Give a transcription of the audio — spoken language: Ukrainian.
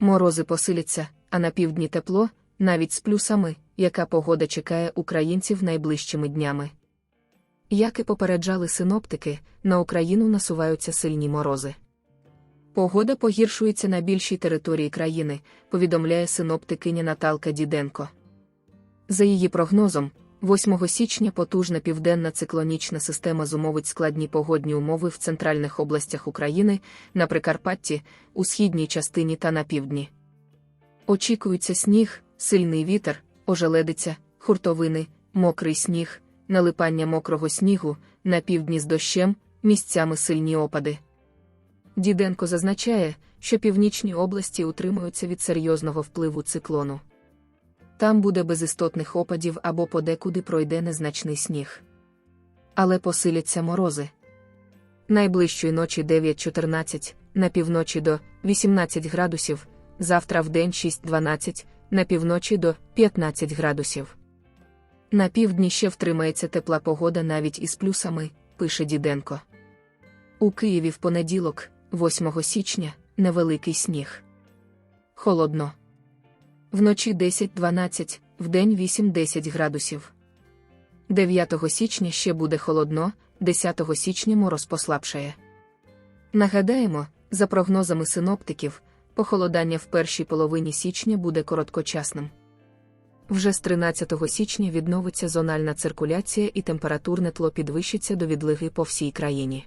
Морози посиляться, а на півдні тепло, навіть з плюсами, яка погода чекає українців найближчими днями. Як і попереджали синоптики, на Україну насуваються сильні морози. Погода погіршується на більшій території країни, повідомляє синоптикиня Наталка Діденко. За її прогнозом, 8 січня потужна південна циклонічна система зумовить складні погодні умови в центральних областях України, на Прикарпатті, у східній частині та на півдні. Очікується сніг, сильний вітер, ожеледиця, хуртовини, мокрий сніг, налипання мокрого снігу, на півдні з дощем, місцями сильні опади. Діденко зазначає, що північні області утримуються від серйозного впливу циклону. Там буде без істотних опадів або подекуди пройде незначний сніг. Але посиляться морози. Найближчої ночі 9-14, на півночі до 18 градусів, завтра в день 6-12, на півночі до 15 градусів. На півдні ще втримається тепла погода навіть із плюсами, пише Діденко. У Києві в понеділок, 8 січня, невеликий сніг. Холодно. Вночі 10-12, вдень 8-10 градусів. 9 січня ще буде холодно, 10 січня мороз послабшає. Нагадаємо, за прогнозами синоптиків, похолодання в першій половині січня буде короткочасним. Вже з 13 січня відновиться зональна циркуляція і температурне тло підвищиться до відлиги по всій країні.